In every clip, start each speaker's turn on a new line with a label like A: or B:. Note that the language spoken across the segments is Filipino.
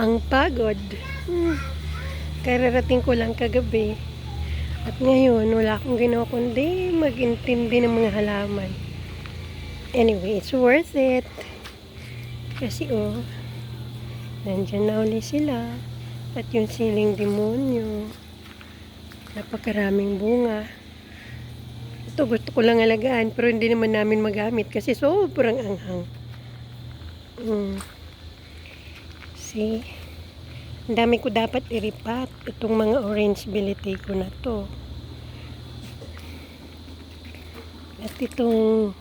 A: Ang pagod. Hmm. Kararating ko lang kagabi. At ngayon, wala akong ginawa kundi magintindi ng mga halaman. Anyway, it's worth it. Kasi oh, nandyan na uli sila. At yung siling demonyo. Napakaraming bunga. Ito gusto ko lang alagaan pero hindi naman namin magamit kasi sobrang anghang. Mm. See? Ang dami ko dapat iripat. Itong mga orange bility ko na to. At itong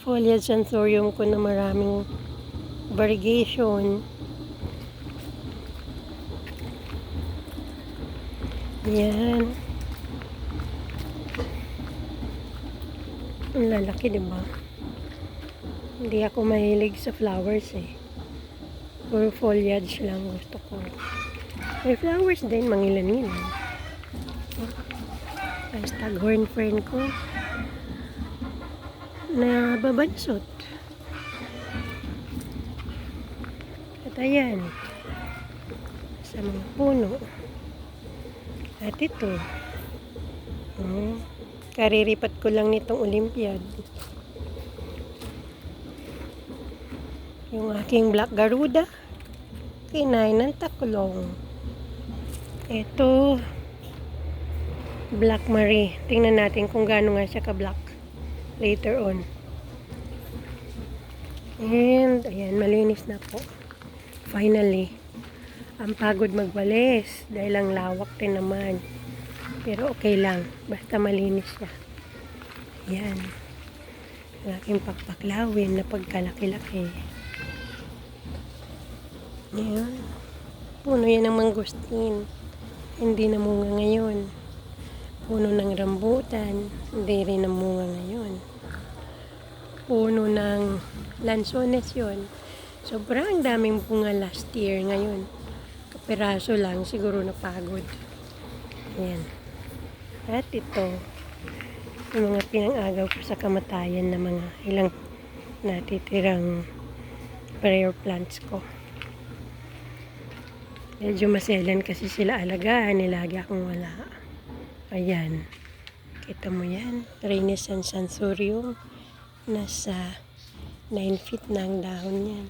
A: foliage anthurium ko na maraming variegation. Yan. Ang lalaki, di ba? Hindi ako mahilig sa flowers eh. Puro foliage lang gusto ko. May flowers din, mangilan-ngilan. Ang staghorn fern ko na babansot. At ayan, sa mga puno. At ito, hmm, kariripat ko lang nitong Olympiad. Yung aking Black Garuda, kinay ng taklong. Ito, Black Marie. Tingnan natin kung gaano nga siya ka-black later on. And, ayan, malinis na po. Finally. Ang pagod magwalis dahil ang lawak din naman. Pero okay lang. Basta malinis siya. Yan. Ang aking pakpaklawin na pagkalaki-laki. Yan. Puno yan ng mangustin. Hindi na munga ngayon. Puno ng rambutan. Hindi rin na munga ngayon. Puno ng lansones yon. Sobrang daming bunga last year ngayon. Kapiraso lang, siguro napagod. Yan. At ito, yung mga pinang-agaw ko sa kamatayan na mga ilang natitirang prayer plants ko. Medyo maselan kasi sila alagaan, nilagi akong wala. Ayan. Kita mo yan. Renaissance Sansurium. Nasa 9 feet na ang dahon yan.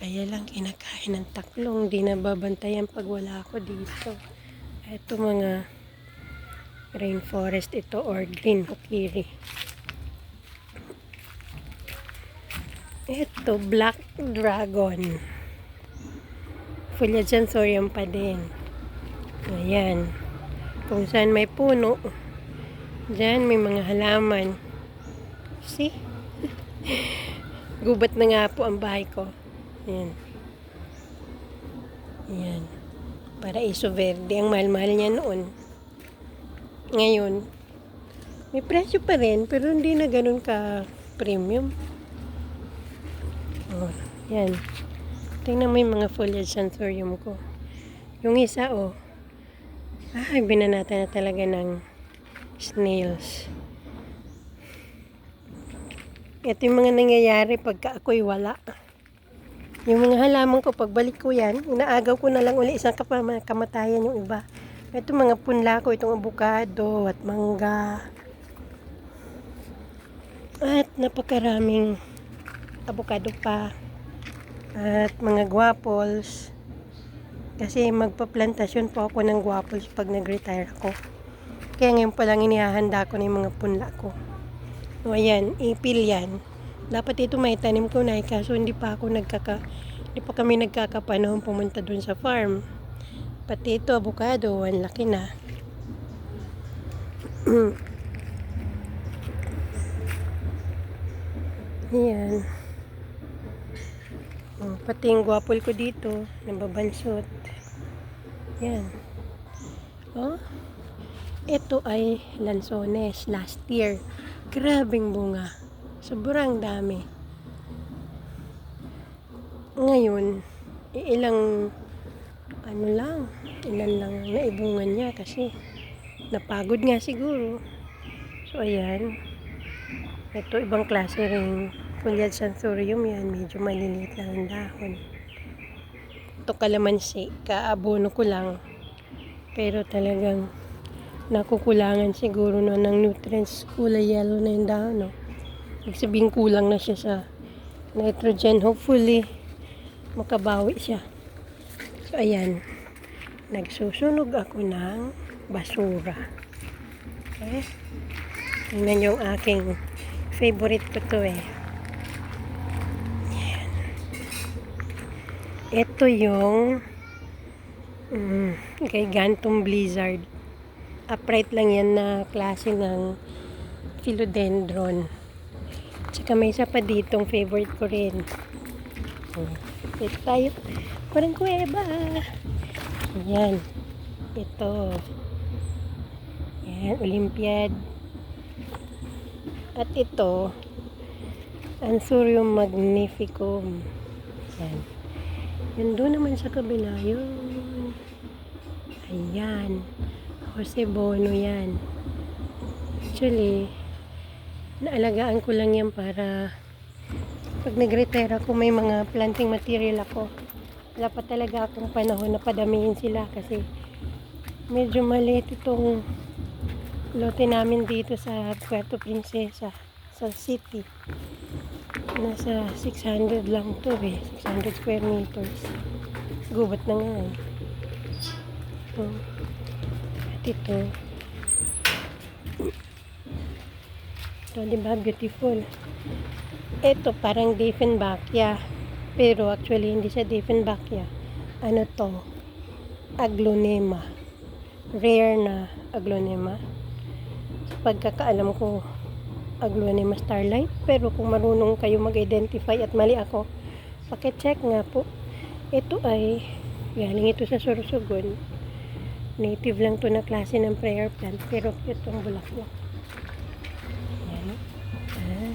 A: Kaya lang kinakain ng taklong. Di nababantayan pag wala ako dito. Ito mga rainforest ito or green hokiri. Ito, black dragon. Foliage sensorium pa din. Ayan. Kung saan may puno, dyan may mga halaman. See? Gubat na nga po ang bahay ko. Ayan. Ayan. Para iso verde. Ang mahal-mahal niya noon. Ngayon, may presyo pa rin, pero hindi na ganun ka premium. Oh, yan. Tingnan mo yung mga foliage santorium ko. Yung isa, oh. Ay, binanata na talaga ng snails. Ito yung mga nangyayari pagka ako'y wala. Yung mga halaman ko, pagbalik ko yan, inaagaw ko na lang uli isang kamatayan yung iba. Ito mga punla ko, itong abukado at mangga. At napakaraming abukado pa. At mga guapos. Kasi magpa-plantasyon po ako ng guapos pag nag-retire ako. Kaya ngayon pa lang inihahanda ko na yung mga punla ko. O ayan, ipil yan. Dapat ito may tanim ko na eh, kaso hindi pa ako nagkaka hindi pa kami nagkakapanahon pumunta dun sa farm. Pati ito, avocado, ang laki na. Ayan. Oh, pati yung guwapol ko dito, nababansot. Yan. Oh, ito ay lansones last year. Grabing bunga. Sobrang dami. Ngayon, ilang ano lang, ilan lang ang naibungan niya kasi napagod nga siguro. So, ayan. Ito, ibang klase rin. Foliage Santhurium yan. Medyo maliliit lang ang dahon. ito kalamansi. Kaabono ko lang. Pero talagang nakukulangan siguro no, ng nutrients. Kulay yellow na yung dahon. No? Ibig sabihin kulang na siya sa nitrogen. Hopefully, makabawi siya. So, ayan. Nagsusunog ako ng basura. Okay? Tingnan yung aking favorite ko to eh. Ayan. Ito yung mm, Gigantum Blizzard. Upright lang yan na klase ng philodendron. Tsaka may isa pa ditong favorite ko rin. Hmm. Ito tayo. Parang kuweba. Ayan. Ito. Ayan, Olympiad. At ito, Ansurium magnificum. Ayan. Yun doon naman sa kabila. Yun. Ayan. Jose Bono yan. Actually, naalagaan ko lang yan para pag nag-retire ako, may mga planting material ako. Wala pa talaga akong panahon na padamihin sila kasi medyo maliit itong lote namin dito sa Puerto Princesa sa city. Nasa 600 lang to eh. 600 square meters. Gubat na nga eh. Oh. At ito. Ito, di ba? Beautiful. Ito, parang Diefenbachia. Pero actually, hindi siya Diefenbachia. Ano to? Aglonema. Rare na aglonema. Pagkakaalam ko, aglonema starlight. Pero kung marunong kayo mag-identify at mali ako, pakicheck nga po. Ito ay, galing ito sa Sorsogon. Native lang to na klase ng prayer plant. Pero itong bulaklak. Yan. Ah,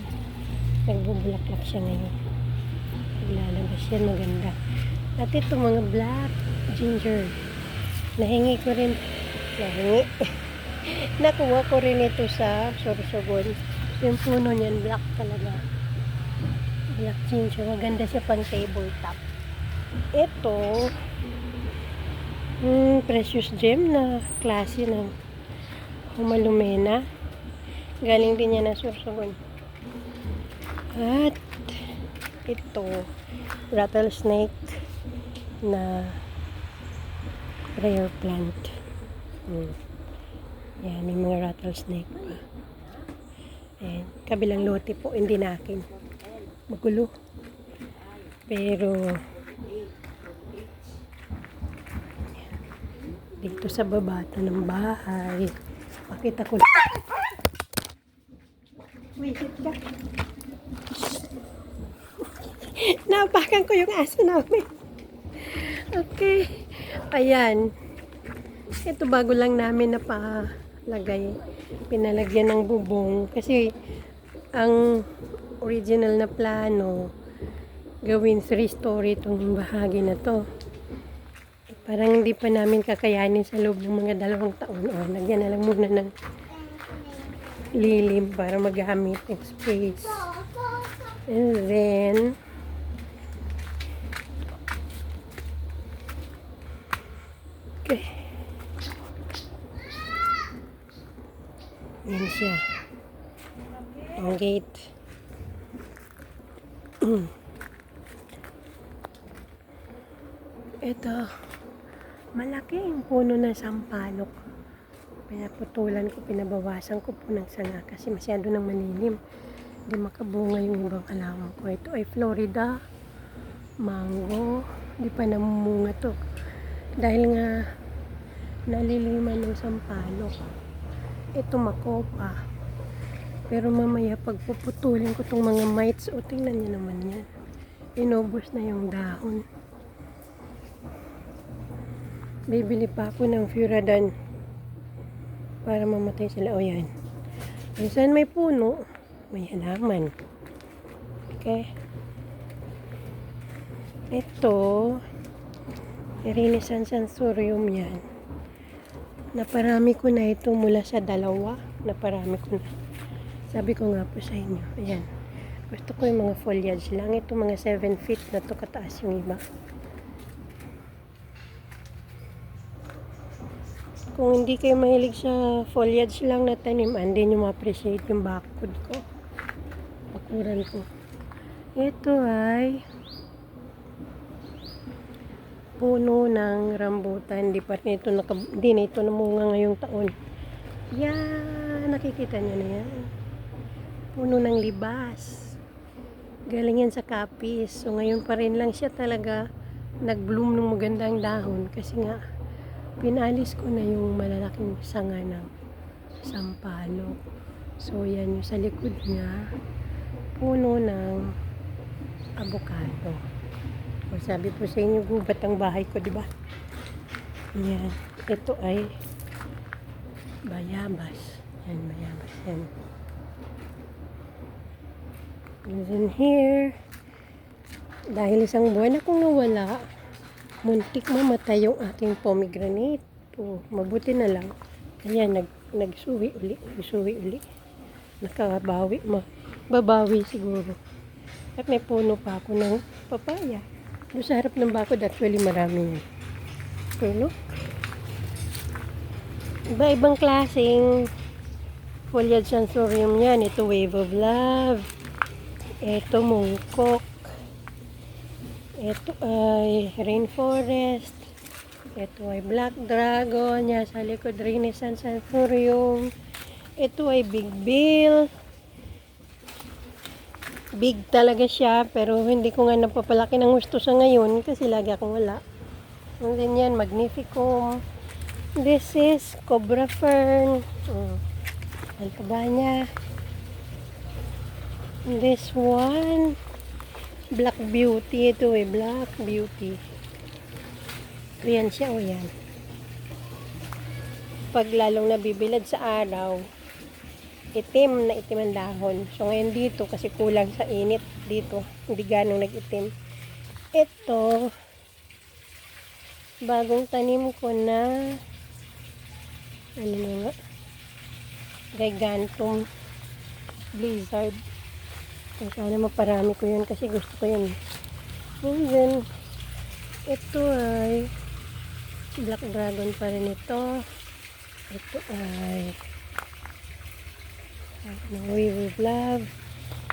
A: nagbubulaklak siya ngayon. Naglalabas yan, maganda. At ito mga black ginger. Nahingi ko rin. Nahingi. Nakuha ko rin ito sa Sorsogon. Yung puno niyan, black talaga. Black ginger. Maganda siya pang tabletop. Ito, mm, precious gem na klase ng humalumena. Galing din niya na Sorsogon. At ito, rattlesnake na prayer plant. Hmm. Yan, may mga rattlesnake pa. Ayan, kabilang lote po, hindi na akin. Magulo. Pero, dito sa babata ng bahay, pakita ko Wait ka. Napakan ko yung aso namin. Okay. Ayan. Ito bago lang namin napalagay. Pinalagyan ng bubong. Kasi ang original na plano gawin three-story itong bahagi na to. Parang hindi pa namin kakayanin sa loob ng mga dalawang taon. O, lagyan na lang muna ng lilim para magamit ng space. And then, okay. Yan siya. Ang gate. Ito, malaking puno ng sampalok. Pinaputulan ko, pinabawasan ko po ng sanga kasi masyado nang malilim. Hindi makabunga yung ibang halaman ko. Ito ay Florida mango. Hindi pa namumunga to. Dahil nga naliliman ng sampalok. Ito makopa. Pero mamaya pag puputulin ko tong mga mites, o tingnan niyo naman yan. Inubos na yung dahon. Bibili pa ako ng Furadan para mamatay sila. O yan. Kung saan may puno, may halaman. Okay. Ito, Renaissance Ansurium yan. Naparami ko na ito mula sa dalawa. Naparami ko na. Sabi ko nga po sa inyo. Ayan. Gusto ko yung mga foliage lang. Ito mga 7 feet na to kataas yung iba. Kung hindi kayo mahilig sa foliage lang na tanim, hindi nyo ma-appreciate yung bakod ko. Bakuran ko. Ito ay puno ng rambutan. Hindi pa rin ito, naka, hindi na ito namunga ngayong taon. Yan, nakikita nyo na yan. Puno ng libas. Galing yan sa kapis. So ngayon pa rin lang siya talaga nag-bloom ng magandang dahon kasi nga pinalis ko na yung malalaking sanga ng sampalok. So yan yung sa likod niya puno ng avocado. O sabi po sa inyo, gubat ang bahay ko, di ba? Yan. Ito ay bayabas. Yan, bayabas. Yan. And then here, dahil isang buwan akong nawala, muntik mamatay yung aking pomegranate. Oh, mabuti na lang. Kaya nag, nagsuwi uli, nagsuwi uli. Nakabawi, ma, babawi siguro. At may puno pa ako ng papaya. Doon sa harap ng bakod, actually marami yan. Okay, look. Iba-ibang klaseng foliage sensorium yan. Ito wave of love. Ito mungkok. Ito ay rainforest. Ito ay black dragon. Yan sa likod renaissance sensorium. Ito ay big bill. Big talaga siya, pero hindi ko nga napapalaki ng gusto sa ngayon kasi lagi akong wala. And then yan, magnificum. This is cobra fern. Mm. Ang taba niya. This one, black beauty. Ito eh, black beauty. Ayan siya, o yan. Pag lalong nabibilad sa araw, itim na itim ang dahon. So ngayon dito, kasi kulang sa init dito, hindi ganong nag-itim. Ito, bagong tanim ko na, ano na nga, gigantum blizzard. So, sana maparami ko yun kasi gusto ko yun. And then, ito ay black dragon pa rin ito. Ito ay ng of Love.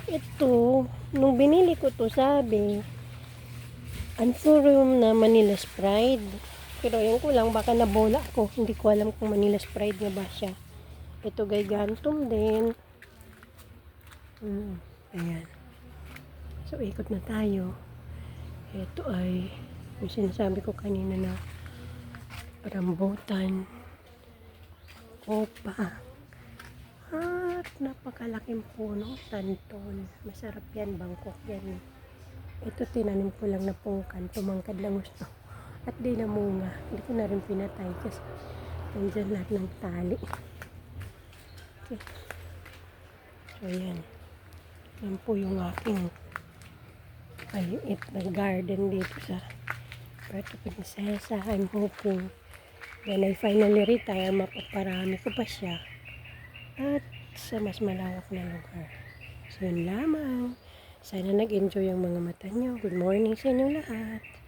A: Ito, nung binili ko to sabi, Anthurium na Manila Spride. Pero yung ko lang, baka nabola ako. Hindi ko alam kung Manila Spride nga ba siya. Ito gigantum din. Mm, ayan. So, ikot na tayo. Ito ay, yung sinasabi ko kanina na rambutan. Opa. At napakalaking puno, tanton. Masarap yan, bangkok yan. Ito tinanim ko lang na pungkan, tumangkad lang gusto. At di namunga. Hindi ko na rin pinatay kasi nandyan lahat ng tali. Okay. So yan. Yan po yung aking maliit na garden dito sa Puerto Princesa. I'm hoping when I finally retire, mapaparami ko pa siya at sa mas malawak na lugar. So, yun lamang. Sana nag-enjoy ang mga mata nyo. Good morning sa inyo lahat.